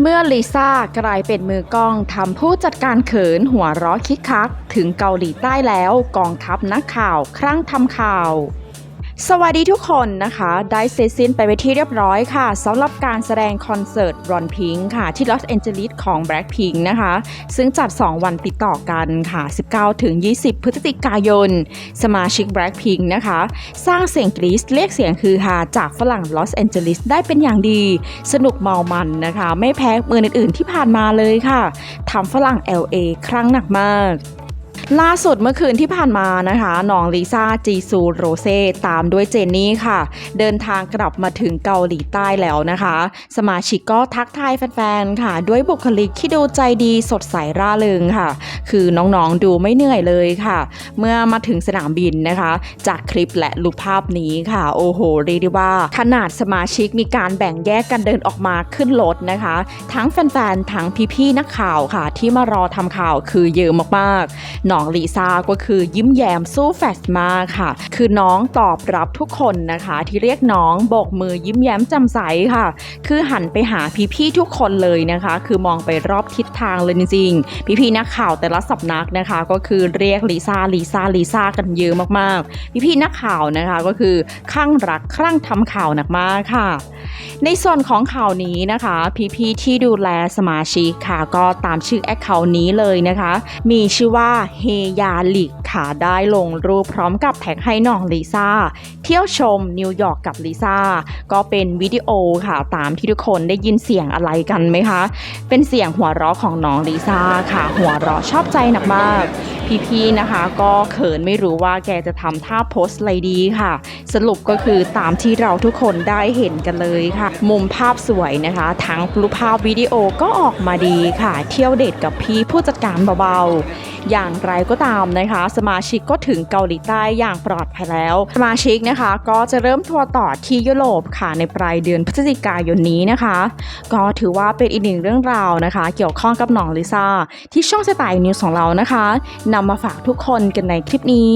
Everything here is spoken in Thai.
เมื่อลิซ่ากลายเป็นมือกล้องทำผู้จัดการเขินหัวร้อคิกคัก ถึงเกาหลีใต้แล้วกองทัพนักข่าวครั้งทำข่าว สวัสดีทุกคนนะคะได้เสร็จสิ้นไปไปที่เรียบร้อยค่ะสำหรับการแสดงคอนเสิร์ตรอนพิงค่ะ ที่ลอสแอนเจลิสของ Blackpink นะคะ ซึ่งจัด 2 วันติดต่อกันค่ะ 19 ถึง 20 พฤศจิกายน สมาชิก Blackpink นะคะ สร้างเสียงกรี๊ดเรียกเสียงคือฮาจากฝรั่งลอสแอนเจลิสได้เป็นอย่างดี สนุกเมามันนะคะ ไม่แพ้เมืองอื่นๆที่ผ่านมาเลยค่ะทำฝรั่ง LA ครั้งหนักมาก ล่าสุดเมื่อคืนที่ผ่านมานะคะน้องลิซ่าจีซูโรเซ่ตามด้วยเจนนี่ค่ะ เดินทางกลับมาถึงเกาหลีใต้แล้วนะคะ สมาชิกก็ทักทายแฟนๆค่ะ ด้วยบุคลิกที่ดูใจดีสดใสร่าเริงค่ะ คือน้องๆดูไม่เหนื่อยเลยค่ะ เมื่อมาถึงสนามบินนะคะ จากคลิปและรูปภาพนี้ค่ะ โอ้โหเรียกได้ว่า ขนาดสมาชิกมีการแบ่งแยกกันเดินออกมาขึ้นรถนะคะ ทั้งแฟนๆทั้งพี่ๆนักข่าวค่ะ ที่มารอทำข่าวคือเยอะมากๆน้องลิซ่าก็คือยิ้มแย้มสู้แฟชมากค่ะ คือน้องตอบรับทุกคนนะคะ ที่เรียกน้องโบกมือยิ้มแย้มจำใสค่ะ คือหันไปหาพี่ๆทุกคนเลยนะคะ คือมองไปรอบทิศทางเลยจริงๆพี่ๆนักข่าวแต่ละสำนักนะคะ ก็คือเรียกลิซ่าลิซ่าลิซ่ากันเยอะมากๆ พี่ๆนักข่าวนะคะก็คือข้างรักคลั่งทำข่าวหนักมากค่ะ ในส่วนของข่าวนี้นะคะ พี่ๆที่ดูแลสมาชิกค่ะ ก็ตามชื่อแอคเคาท์นี้เลยนะคะ มีชื่อว่าเฮยาลิกค่ะได้ลงรูปพร้อมกับแท็กให้น้องลิซ่าเที่ยวชมนิวยอร์กกับลิซ่าก็เป็นวิดีโอค่ะตามที่ทุกคนได้ยินเสียงอะไรกันไหมคะ เป็นเสียงหัวเราะของน้องลิซ่าค่ะ หัวเราะชอบใจหนักมาก พี่ๆนะคะ ก็เขินไม่รู้ว่าแกจะทำท่าโพสอะไรดีค่ะ สรุปก็คือตามที่เราทุกคนได้เห็นกันเลยค่ะมุมภาพสวยนะคะ ทั้งรูปภาพวิดีโอก็ออกมาดีค่ะ เที่ยวเดทกับพี่ผู้จัดการเบาๆ อย่างไรก็ตามนะคะ สมาชิกก็ถึงเกาหลีใต้อย่างปลอดภัยแล้ว สมาชิกนะคะก็จะเริ่มทัวร์ต่อที่ยุโรปค่ะในปลายเดือนพฤศจิกายนนี้นะคะ ก็ถือว่าเป็นอีกหนึ่งเรื่องราวนะคะ เกี่ยวข้องกับน้องลิซ่าที่ช่องสไตล์นิวส์ของเรานะคะนำมาฝากทุกคนกันในคลิปนี้